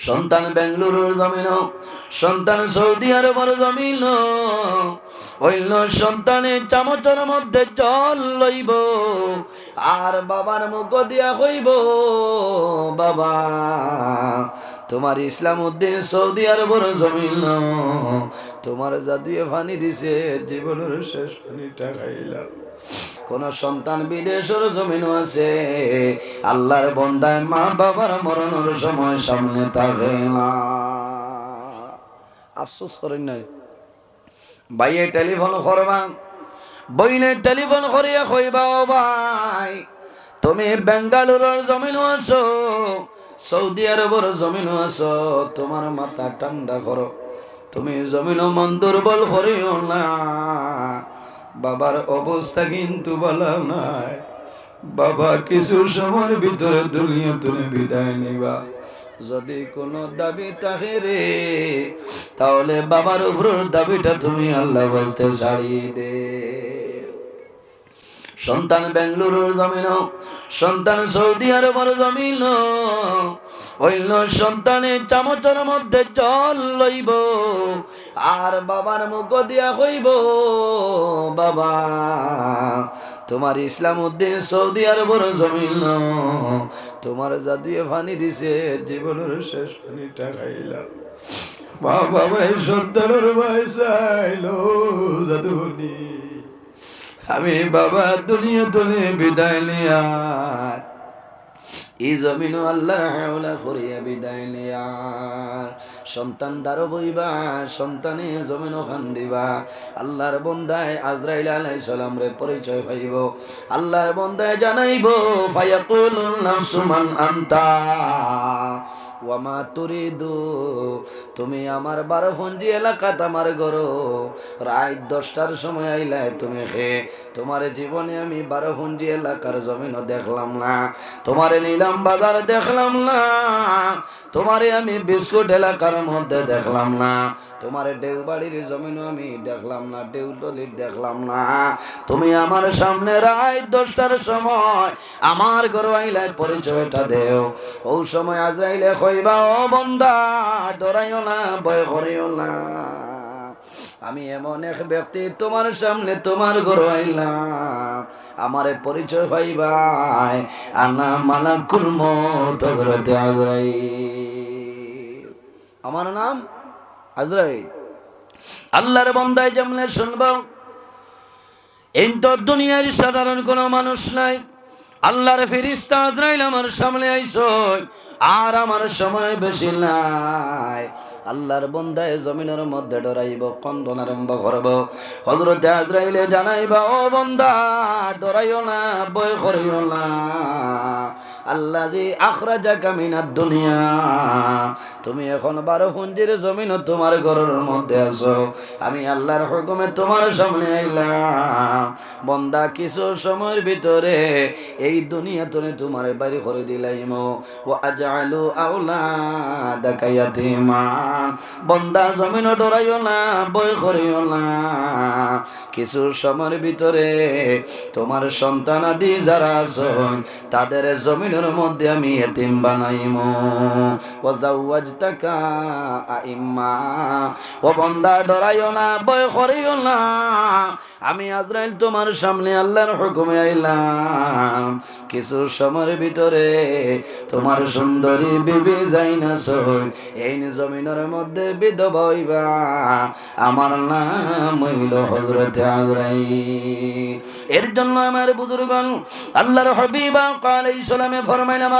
সন্তান বেঙ্গলুরুর জমিন সন্তান সৌদি আরবের জমিন হইল সন্তানের চামচের মধ্যে জল লইব, আর বাবার মুখ দিয়া হইব, বাবা, তোমার ইসলাম উদ্দিন সৌদি আরবের জমিন তোমার জাদুয়ে ফানি দিছে জীবনের শেষ পানিটা খাইলাম কোন সন্তান বিদেশের জমিন আছে। আল্লাহর বন্দায় মা বাবার মরণের সময় সামনে থাকে না। আফসোস করেন নাই। ভাইয়ে টেলিফোন করবা। বইনে টেলিফোন করিয়া কইবা, ও ভাই, তুমি বেঙ্গালুরুর জমিন আছো, সৌদি আরবের জমিন আছো, তোমার মাথা ঠান্ডা করো। তুমি জমিন মন দুর্বল করিও না। বাবার অবস্থা কিন্তু বলা নাই বাবা কিছু সময়ের ভিতরে দুনিয়া তুমি বিদায় নিবা। যদি কোনো দাবি থাকে রে, তাহলে বাবার উপর দাবিটা তুমি আল্লাহ বলতে ছাড়িয়ে দে। সন্তান বেঙ্গলুরুর জমিন সন্তান সৌদি আরবের জমিন হইল সন্তানের চামচের মধ্যে জল লইব, আর বাবার মুখ দিয়া হইব, বাবা, তোমার ইসলাম উদ্দিন সৌদি আরবের জমিন তোমার জাদুয়ে ফানি দিছে, জীবনের শেষ পানিটা খাইলাম বাবা ভাই, সন্তানের ভাই চাইলো জাদুনি। আমি বাবা দুনিয়া তুলে বিদায় নিয়ার এই আল্লাহ করিয়া বিদায় নিয়ার সন্তান বইবা, সন্তানে জমিন দিবা। আল্লাহর বন্দায় আজরাইল সালাম রে পরিচয় পাইব আল্লাহর বন্দায় জানাইব, ফায়াকুল নাফসু মান আনতা। ওয়ামা তুরিদু, তুমি আমার বারো ফঞ্জি এলাকাত আমার গরো। রাত দশটার সময় আইলাই তুমি খে। তোমার জীবনে আমি বারো ফঞ্জি এলাকার জমিনও দেখলাম না। তোমারে নিলাম বাজার দেখলাম না। তোমারে আমি বিস্কুট এলাকার মধ্যে দেখলাম না। তোমার দেওবাড়ির জমিনও আমি দেখলাম না, দেউতলির দেখলাম না। তুমি আমার সামনে রাত দশটার সময় আমার ঘর আইলাই পরিচয়টা দেও। ও সময় আজরাইলে কইবা, ও বন্দা, ডরাইও না, ভয় করিও না। আমি এমন এক ব্যক্তি তোমার সামনে তোমার ঘর আইলাম। আমারে পরিচয় পাইবাই আনা মালা কুলম তদরতে আজরাইল আমার নাম আজরাইল। আল্লাহর বন্দায় যেমনে শুনব, এই তো দুনিয়ার সাধারণ কোনো মানুষ নাই। আল্লাহর ফিরিস্তা আজরাইল আমার সামনে আইসো আর আমার সময় বেশি নাই। আল্লাহর বন্দায় জমিনের মধ্যে ডরাইব, কন্দন আরম্ভ করব। হজরত আজরাইলে জানাইবা, ও বন্দা, ডরাইও না বয় করিও না। আল্লাহ জি আখরাজা কামিনার দুনিয়া। তুমি এখন বারো পুঞ্জির জমিন তোমার ঘরের মধ্যে আছো। আমি আল্লাহর হুকুমে তোমার সামনে আইলাম। বন্দা, কিছু সময়ের ভিতরে এই দুনিয়া তুমি তোমার বাড়ি করে দিলাইম। ও আজালু আউলা দেখাইয়াতিমা বন্দা জমিন ডরাইও না, বই করিও না। কিছু সময়ের ভিতরে তোমার সন্তান আদি যারা আছো তাদের জমিনের মধ্যে আমি এতিম বানাইম। ও জাউয়াজতাকা আইম্মা। ও বন্দা, ডরাইও না বয় করিও না। আমি আজরাইল তোমার সামনে আল্লাহর হুকুমে আইলাম। কিছু সময়ের ভিতরে তোমার সুন্দরী বিবি যাই না সই এই জমিনের মধ্যে বিধবা আমার নাম হইল হজরতে আজরাইল। এর জন্য আমার বুজুর্গন আল্লাহর হবিবা কাল ইসলামে ফরমাইলাম